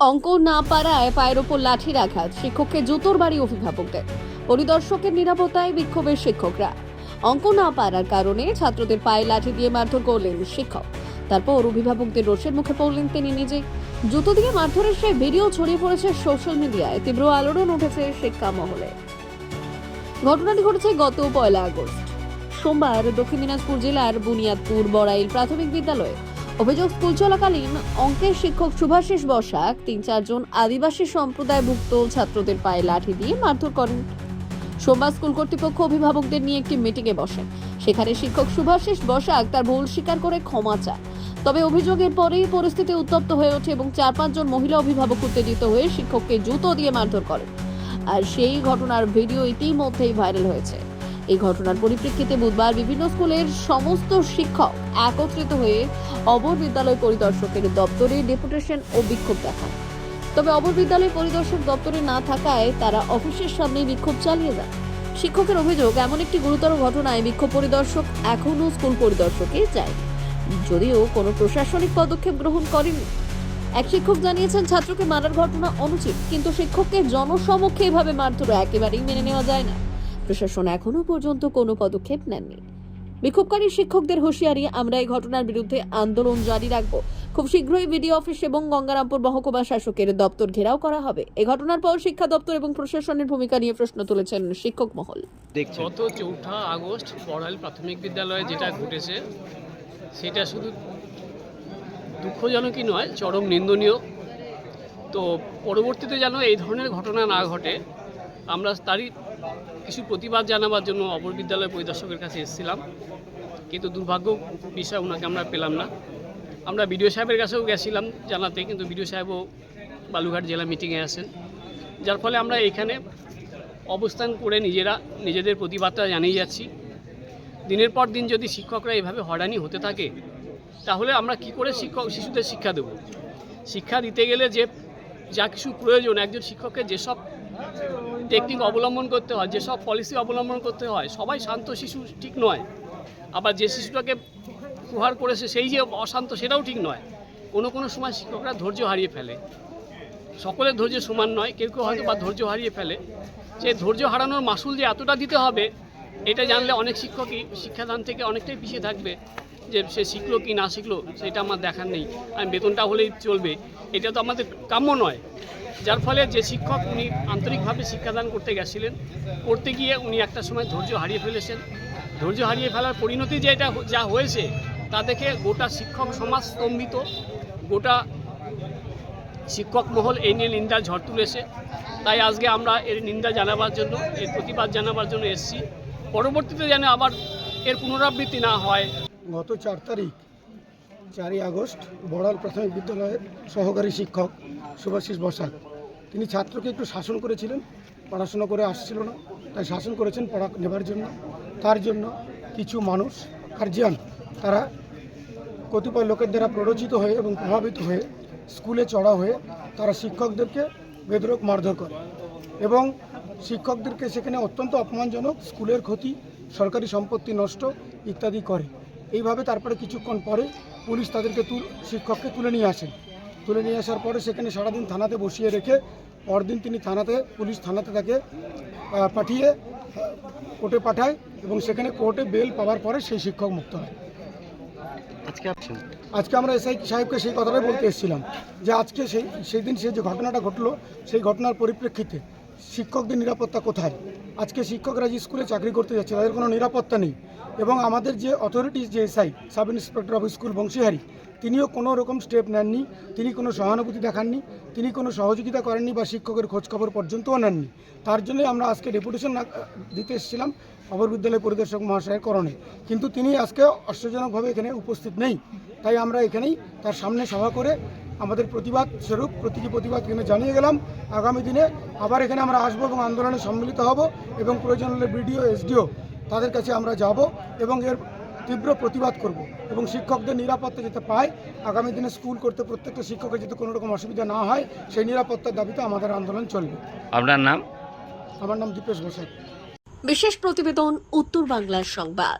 অঙ্ক না পারায় পায়ের ওপর লাঠির আঘাত শিক্ষককে জুতোর বাড়ি অভিভাবকদের। পরিদর্শকের নিরাপত্তায় বিক্ষোভের শিক্ষকরা। অঙ্ক না পারার কারণে ছাত্রদের পায়ে লাঠি দিয়ে মারধর করলেন শিক্ষক। তারপর অভিভাবকদের রোষের মুখে পড়লেন তিনি নিজে জুতো দিয়ে মারধরের সেই ভিডিও ছড়িয়ে পড়েছে সোশ্যাল মিডিয়ায়। তীব্র আলোড়ন উঠেছে শিক্ষা মহলে ঘটনাটি ঘটেছে গত পয়লা আগস্ট। সোমবার দক্ষিণ দিনাজপুর জেলার বুনিয়াদপুর বড়াইল প্রাথমিক বিদ্যালয়ে। অভিযোগ স্কুল চলাকালীন অঙ্কের শিক্ষক শুভাশিস বসাক তিন চারজন আদিবাসী সম্প্রদায়ভুক্ত ছাত্রদের পায়ে লাঠি দিয়ে মারধর করেন। সোমবার স্কুল কর্তৃপক্ষ অভিভাবকদের নিয়ে একটি মিটিংয়ে বসেন। সেখানে শিক্ষক শুভাশিস বসাক তার ভুল স্বীকার করে ক্ষমা চায় তবে অভিযোগের পরেই পরিস্থিতি উত্তপ্ত হয়ে ওঠে এবং চার পাঁচজন মহিলা অভিভাবক উত্তেজিত হয়ে শিক্ষককে জুতো দিয়ে মারধর করেন। আর সেই ঘটনার ভিডিও ইতিমধ্যেই ভাইরাল হয়েছে। এই ঘটনার পরিপ্রেক্ষিতে বুধবার বিভিন্ন স্কুলের সমস্ত শিক্ষক একত্রিত হয়ে অবর বিদ্যালয় পরিদর্শকের দপ্তরে ডেপুটেশন ও বিক্ষোভ দেখান। তবে অবর বিদ্যালয় পরিদর্শক দপ্তরে না থাকায় তারা অফিসের সামনে বিক্ষোভ চালিয়ে যান। শিক্ষকের অভিযোগ, এমন একটি গুরুতর ঘটনায় বিক্ষোভ পরিদর্শক এখনও স্কুল পরিদর্শকে যায় যদিও কোনো প্রশাসনিক পদক্ষেপ গ্রহণ করেনি। এক শিক্ষক জানিয়েছেন, ছাত্রকে মারার ঘটনা অনুচিত, কিন্তু শিক্ষককে জনসমক্ষে এভাবে মারধর একেবারেই মেনে নেওয়া যায় না। প্রশাসন এখনও পর্যন্ত কোনো পদক্ষেপ নেননি। বিক্ষোভকারী শিক্ষকদের হুঁশিয়ারি আমরা এই ঘটনার বিরুদ্ধে আন্দোলন জারি রাখব। খুব শীঘ্রই বিডিও অফিস এবং গঙ্গারামপুর মহকুমা শাসকের দপ্তর ঘেরাও করা হবে। এই ঘটনার পর শিক্ষা দপ্তর এবং প্রশাসনের ভূমিকা নিয়ে প্রশ্ন তুলেছেন শিক্ষক মহল। গত চৌঠা আগস্ট বড়াইল প্রাথমিক বিদ্যালয়ে যেটা ঘটেছে সেটা শুধু দুঃখজনকই নয় চরম নিন্দনীয়। তো পরবর্তীতে যেন এই ধরনের ঘটনা না ঘটে আমরা তারই কিছু প্রতিবাদ জানাবার জন্য অপর বিদ্যালয় পরিদর্শকের কাছে এসেছিলাম। কিন্তু দুর্ভাগ্য বিষয় ওনাকে আমরা পেলাম না। আমরা বিডিও সাহেবের কাছেও গেছিলাম জানাতে, কিন্তু বিডিও সাহেবও বালুঘাট জেলা মিটিংয়ে আসেন যার ফলে আমরা এখানে অবস্থান করে নিজেরা, নিজেদের প্রতিবাদটা জানিয়ে যাচ্ছি। দিনের পর দিন যদি শিক্ষকরা এভাবে হয়রানি হতে থাকে, তাহলে আমরা কি করে শিক্ষক, শিশুদের শিক্ষা দেব? শিক্ষা দিতে গেলে যে যা কিছু প্রয়োজন, একজন শিক্ষককে যেসব টেকনিক অবলম্বন করতে হয়, যেসব পলিসি অবলম্বন করতে হয়, সবাই শান্ত শিশু ঠিক নয়। আবার যে শিশুটাকে প্রহার করেছে, সেই যে অশান্ত, সেটাও ঠিক নয়। কোনো কোনো সময় শিক্ষকরা ধৈর্য হারিয়ে ফেলে। সকলের ধৈর্য সমান নয়, কেউ কেউ হয়তো বা ধৈর্য হারিয়ে ফেলে। যে ধৈর্য হারানোর মাসুল যে এতটা দিতে হবে, এটা জানলে অনেক শিক্ষকই শিক্ষাদান থেকে অনেকটাই পিছিয়ে থাকবে, যে সে শিখলো কি না শিখলো, সেটা আমার দেখার নেই। আমি বেতনটা হলেই চলবে, এটা তো আমাদের কাম্য নয়। যার ফলে যে শিক্ষক উনি আন্তরিকভাবে শিক্ষাদান করতে গেছিলেন, করতে গিয়ে উনি একটা সময় ধৈর্য হারিয়ে ফেলেছেন। ধৈর্য হারিয়ে ফেলার পরিণতি যে এটা যা হয়েছে, তা দেখে গোটা শিক্ষক সমাজ স্তম্ভিত, গোটা শিক্ষক মহল এই নিয়ে নিন্দার ঝড় তুলেছে। তাই আজকে আমরা এর নিন্দা জানাবার জন্য, এর প্রতিবাদ জানাবার জন্য এসেছি। পরবর্তীতে যেন আবার এর পুনরাবৃত্তি না হয়। গত চার তারিখ চারই আগস্ট বড়াল প্রাথমিক বিদ্যালয়ের সহকারী শিক্ষক সুভাষিস বসাক। তিনি ছাত্রকে একটু শাসন করেছিলেন, পড়াশোনা করে আসছিল না, তাই শাসন করেছেন পড়া নেবার জন্য। তার জন্য কিছু মানুষ গার্জিয়ান তারা কতিপয় লোকের দ্বারা প্ররোচিত হয়ে এবং প্রভাবিত হয়ে স্কুলে চড়া হয়ে তারা শিক্ষকদেরকে বেদরক মারধর করে এবং শিক্ষকদেরকে সেখানে অত্যন্ত অপমানজনক, স্কুলের ক্ষতি, সরকারি সম্পত্তি নষ্ট ইত্যাদি করে। এইভাবে তারপরে কিছুক্ষণ পরে পুলিশ তাদেরকে তুল শিক্ষককে তুলে নিয়ে আসেন। তুলে নিয়ে আসার পরে সেখানে সারাদিন থানাতে বসিয়ে রেখে পরদিন তিনি থানাতে পুলিশ থানাতে তাকে পাঠিয়ে কোর্টে পাঠায় এবং সেখানে কোর্টে বেল পাওয়ার পরে সেই শিক্ষক মুক্ত হয়। আজকে আজকে আমরা এসআই সাহেবকে সেই কথাটাই বলতে এসেছিলাম যে আজকে সেই সেই দিন সে যে ঘটনাটা ঘটলো সেই ঘটনার পরিপ্রেক্ষিতে শিক্ষকদের নিরাপত্তা কোথায়? আজকে শিক্ষকরা যে স্কুলে চাকরি করতে যাচ্ছে তাদের কোনো নিরাপত্তা নেই। এবং আমাদের যে অথরিটিস যে SI sub inspector of school Banshihari তিনিও কোনো রকম স্টেপ নেননি, তিনি কোনো সহানুভূতি দেখাননি, তিনি কোনো সহযোগিতা করেননি বা শিক্ষকের খোঁজখবর পর্যন্তও নেননি। তার জন্যই আমরা আজকে ডেপুটেশন দিতে এসেছিলাম অপর বিদ্যালয় পরিদর্শক মহাশয়ের করণে। কিন্তু তিনি আজকে আশ্চর্যজনকভাবে এখানে উপস্থিত নেই। তাই আমরা এখানেই তার সামনে সভা করে আমাদের প্রতিবাদ স্বরূপ, প্রতীকী প্রতিবাদ এখানে জানিয়ে গেলাম। আগামী দিনে আবার এখানে আমরা আসব এবং আন্দোলনে সম্মিলিত হব এবং প্রয়োজন হলে বিডিও, এসডিও তাদের কাছে আমরা যাব এবং এর তীব্র প্রতিবাদ করব এবং শিক্ষকদের নিরাপত্তা যাতে পায় আগামী দিনে স্কুল করতে প্রত্যেকটা শিক্ষকের যাতে কোনো রকম অসুবিধা না হয় সেই নিরাপত্তার দাবিতে আমাদের আন্দোলন চলবে। আপনার নাম? আমার নাম দীপেশ ঘোষাল। বিশেষ প্রতিবেদন উত্তর বাংলার সংবাদ।